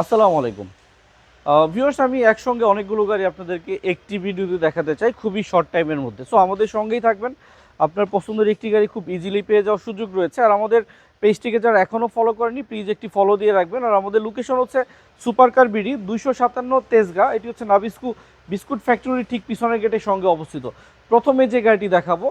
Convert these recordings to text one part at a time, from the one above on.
আসসালামু আলাইকুম। ভিউয়ার্স আমি একসঙ্গে অনেকগুলো গাড়ি আপনাদেরকে একটি ভিডিওতে দেখাতে চাই খুবই শর্ট টাইমের মধ্যে। সো আমাদের সঙ্গেই থাকবেন। আপনার পছন্দের একটি গাড়ি খুব ইজিলি পেয়ে যাওয়ার সুযোগ রয়েছে। আর আমাদের পেজটিকে যারা এখনও ফলো করেনি প্লিজ একটি ফলো দিয়ে রাখবেন। আর আমাদের লোকেশন হচ্ছে সুপার কার বিডি দুইশো সাতান্ন তেজগা। এটি হচ্ছে নাবিস্কু বিস্কুট ফ্যাক্টরি ঠিক পিছনের গেটের সঙ্গে অবস্থিত। প্রথমে যে গাড়িটি দেখাবো,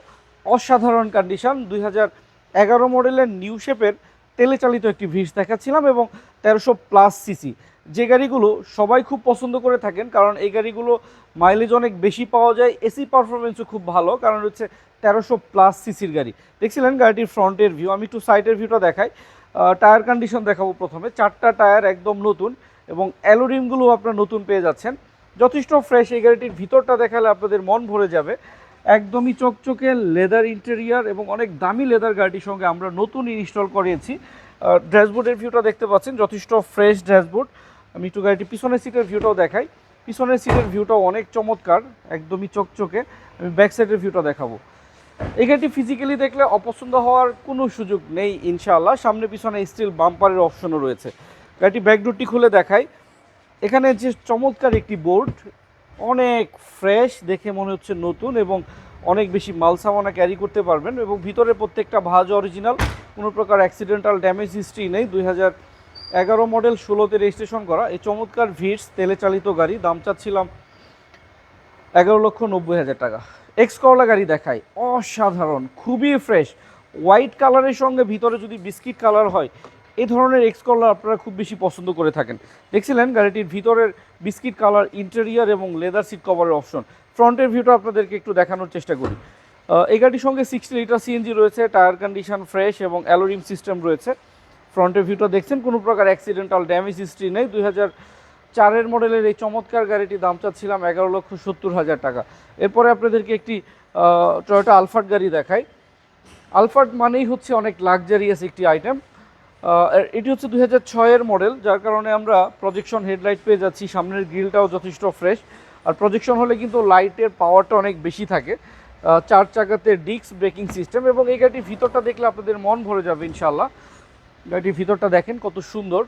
অসাধারণ কন্ডিশন দুই হাজার এগারো মডেলের নিউ শেপের তেলে চালিত একটি ভিস দেখাচ্ছিলাম এবং তেরোশো প্লাস সিসি। যে গাড়িগুলো সবাই খুব পছন্দ করে থাকেন, কারণ এই গাড়িগুলো মাইলেজ অনেক বেশি পাওয়া যায় এসি পারফরমেন্সও খুব ভালো, কারণ হচ্ছে তেরোশো প্লাস সিসির গাড়ি। দেখছিলেন গাড়িটির ফ্রন্টের ভিউ আমি একটু সাইডের ভিউটা দেখাই। টায়ার কন্ডিশন দেখাবো প্রথমে। চারটা টায়ার একদম নতুন এবং অ্যালোরিমগুলো আপনার নতুন পেয়ে যাচ্ছেন। যথেষ্ট ফ্রেশ এই গাড়িটির ভিতরটা দেখালে আপনাদের মন ভরে যাবে। একদমই চকচকে লেদার ইন্টেরিয়ার এবং অনেক দামি লেদার গাড়িটির সঙ্গে আমরা নতুন ইনস্টল করিয়েছি। ড্যাশবোর্ডের ভিউটা দেখতে পাচ্ছেন, যথেষ্ট ফ্রেশ ড্যাশবোর্ড আমি একটু গাড়িটি পিছনের সিটের ভিউটাও দেখাই। পিছনের সিটের ভিউটাও অনেক চমৎকার, একদমই চকচকে। আমি ব্যাক সাইডের ভিউটা দেখাবো। এই গাড়িটি ফিজিক্যালি দেখলে অপছন্দ হওয়ার কোনো সুযোগ নেই, ইনশাআল্লাহ। সামনে পিছনে স্টিল বাম্পারের অপশনও রয়েছে। গাড়িটি ব্যাকডোরটি খুলে দেখাই। এখানে যে চমৎকার একটি বোর্ড অনেক ফ্রেশ দেখে মনে হচ্ছে নতুন এবং অনেক বেশি মাল সামানা ক্যারি করতে পারবেন এবং ভিতরে প্রত্যেকটা ভাজ অরিজিনাল কোনো প্রকার অ্যাক্সিডেন্টাল ড্যামেজ হিস্ট্রি নেই। দুই হাজার এগারো মডেল ষোলোতে রেজিস্ট্রেশন করা। এই চমৎকার ভিটস তেলে চালিত গাড়ি, দাম চাচ্ছিলাম এগারো লক্ষ নব্বই হাজার টাকা। এক্স করলা গাড়ি দেখায় অসাধারণ, খুবই ফ্রেশ হোয়াইট কালারের সঙ্গে ভিতরে যদি বিস্কিট কালার হয় এই ধরনের এক্স কালার আপনারা খুব বেশি পছন্দ করে থাকেন। দেখছিলেন গাড়িটির ভিতরের বিস্কিট কালার ইন্টেরিয়ার এবং লেদার সিট কভারের অপশন ফ্রন্টের ভিউটা আপনাদেরকে একটু দেখানোর চেষ্টা করি। এই গাড়ির সঙ্গে সিক্সটি লিটার সিএনজি রয়েছে টায়ার কন্ডিশন ফ্রেশ এবং অ্যালোরিম সিস্টেম রয়েছে। ফ্রন্টের ভিউটা দেখছেন, কোনো প্রকার অ্যাক্সিডেন্টাল ড্যামেজ হিস্ট্রি নেই। দুই হাজার চারের মডেলের এই চমৎকার গাড়িটি দাম চাচ্ছিলাম এগারো লক্ষ সত্তর হাজার টাকা। এরপরে আপনাদেরকে একটি টয়োটা আলফার্ড গাড়ি দেখাই। আলফার্ড মানেই হচ্ছে অনেক লাক্সারিয়াস একটি আইটেম এটি হচ্ছে দুই হাজার ছয়ের মডেল, যার কারণে আমরা প্রজেকশন হেডলাইট পেয়ে যাচ্ছি। সামনের গ্রিলটাও যথেষ্ট ফ্রেশ আর প্রজেকশন হলে কিন্তু লাইটের পাওয়ারটা অনেক বেশি থাকে। চার চাকাতে ডিস্ক ব্রেকিং সিস্টেম এবং এই গাড়িটির ভিতরটা দেখলে আপনাদের মন ভরে যাবে ইনশাল্লাহ গাড়িটির ভিতরটা দেখেন কত সুন্দর।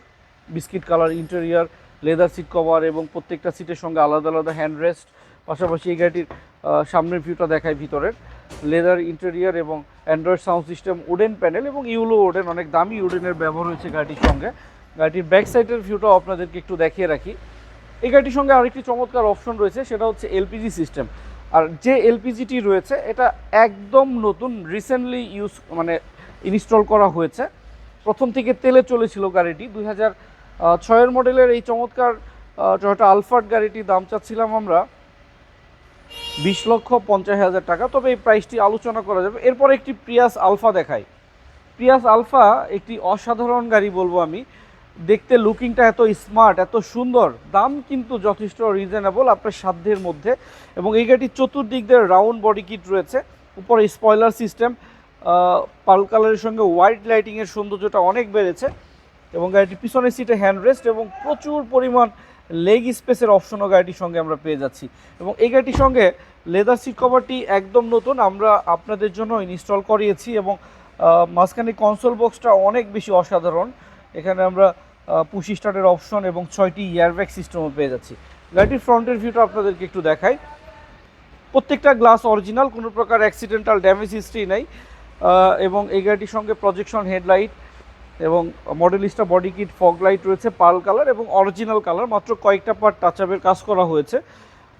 Biscuit colour interior leather seat cover এবং প্রত্যেকটা সিটের সঙ্গে আলাদা আলাদা হ্যান্ড রেস্ট পাশাপাশি এই গাড়িটির সামনের ভিউটা দেখায় ভিতরের। লেদার ইন্টেরিয়ার এবং android sound system, wooden panel এবং ইউলো উডেন, অনেক দামি উডেনের ব্যবহার হয়েছে গাড়িটির সঙ্গে। গাড়িটির ব্যাক সাইডের ভিউটাও আপনাদেরকে একটু দেখিয়ে রাখি। এই গাড়িটির সঙ্গে আরেকটি চমৎকার অপশন রয়েছে, সেটা হচ্ছে এলপিজি সিস্টেম আর যে এলপিজিটি রয়েছে, এটা একদম নতুন রিসেন্টলি ইউজ মানে ইনস্টল করা হয়েছে। প্রথম থেকে তেলে চলেছিল গাড়িটি। দুই হাজার ছয়ের মডেলের এই চমৎকার টয়োটা আলফার্ড গাড়িটির দাম চাচ্ছিলাম আমরা। বিশ লক্ষ পঞ্চাশ হাজার টাকা। তবে এই প্রাইসটি আলোচনা করা যাবে। এরপর একটি প্রিয়াস আলফা দেখাই। প্রিয়াস আলফা একটি অসাধারণ গাড়ি বলব আমি। দেখতে লুকিংটা এত স্মার্ট এত সুন্দর। দাম কিন্তু যথেষ্ট রিজনেবল আপনার সাধ্যের মধ্যে। এবং এই গাড়িটির চতুর্দিক দিয়ে রাউন্ড বডি কিট রয়েছে। উপরে স্পয়লার সিস্টেম পাল কালারের সঙ্গে হোয়াইট লাইটিংয়ের সৌন্দর্যটা অনেক বেড়েছে। এবং গাড়িটির পিছনের সিটে হ্যান্ড রেস্ট এবং প্রচুর পরিমাণ লেগ স্পেসের অপশনও গাড়িটির সঙ্গে আমরা পেয়ে যাচ্ছি। এবং এই গাড়িটির সঙ্গে লেদার সিট কভারটি একদম নতুন, আমরা আপনাদের জন্য ইনস্টল করিয়েছি এবং মাঝখানে কনসোল বক্সটা অনেক বেশি অসাধারণ। এখানে আমরা পুশি স্টার্টের অপশন এবং ছয়টি এয়ারব্যাগ সিস্টেমও পেয়ে যাচ্ছি। গাড়িটির ফ্রন্টের ভিউটা আপনাদেরকে একটু দেখাই। প্রত্যেকটা গ্লাস অরিজিনাল কোনো প্রকার অ্যাক্সিডেন্টাল ড্যামেজ হিস্ট্রি নেই। এবং এই গাড়িটির সঙ্গে প্রজেকশন হেডলাইট এবং Modellista body kit fog light রয়েছে পাল কালার এবং অরিজিনাল কালার মাত্র কয়েকটা পার্ট টাচ আপের কাজ করা হয়েছে।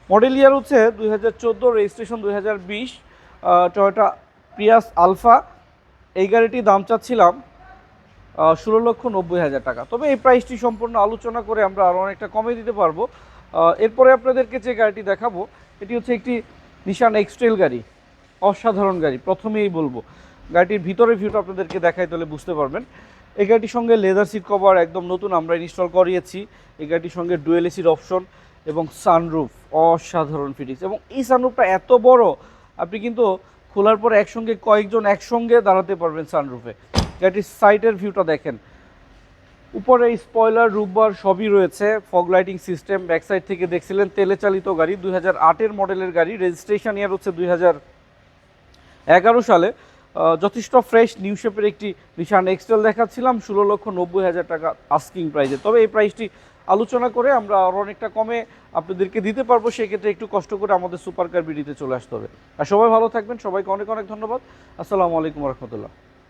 মডেল ইয়ার হচ্ছে দুই হাজার চোদ্দ রেজিস্ট্রেশন দুই হাজার বিশ। টয়োটা প্রিয়াস আলফা এই গাড়িটির দাম চাচ্ছিলাম ষোলো লক্ষ নব্বই হাজার টাকা। তবে এই প্রাইসটি সম্পূর্ণ আলোচনা করে আমরা আরও অনেকটা কমে দিতে পারব। এরপরে আপনাদেরকে যে গাড়িটি দেখাবো, এটি হচ্ছে একটি নিশান এক্সট্রেল গাড়ি। অসাধারণ গাড়ি, প্রথমেই বলব। গাড়িটির ভিতরে ভিউটা আপনাদেরকে দেখাই তাহলে বুঝতে পারবেন। এই গাড়িটির সঙ্গে লেদার সিট কভার একদম নতুন আমরা ইনস্টল করিয়েছি। এই গাড়িটির সঙ্গে ডুয়েল এসির অপশন এবং সানরুফ অসাধারণ ফিটিংস এবং এই সানরুফটা এত বড়, আপনি কিন্তু খোলার পর একসঙ্গে কয়েকজন একসঙ্গে দাঁড়াতে পারবেন সানরুফে গাড়িটির সাইডের ভিউটা দেখেন। উপরে স্পয়লার রুববার সবই রয়েছে। Fog lighting system back side থেকে দেখছিলেন তেলে চালিত গাড়ি, দুই হাজার মডেলের গাড়ি। রেজিস্ট্রেশন ইয়ার হচ্ছে দুই এগারো সালে। যথেষ্ট ফ্রেশ নিউ শেপের একটি নিশান এক্সটেল দেখাচ্ছিলাম, ষোলো লক্ষ নব্বই হাজার টাকা আস্কিং প্রাইজে তবে এই প্রাইসটি আলোচনা করে আমরা আরও অনেকটা কমে আপনাদেরকে দিতে পারব, সেক্ষেত্রে একটু কষ্ট করে আমাদের সুপার কার বিডিতে চলে আসতে হবে। আর সবাই ভালো থাকবেন, সবাইকে অনেক অনেক ধন্যবাদ। আসসালামু আলাইকুম রহমতুল্লাহ।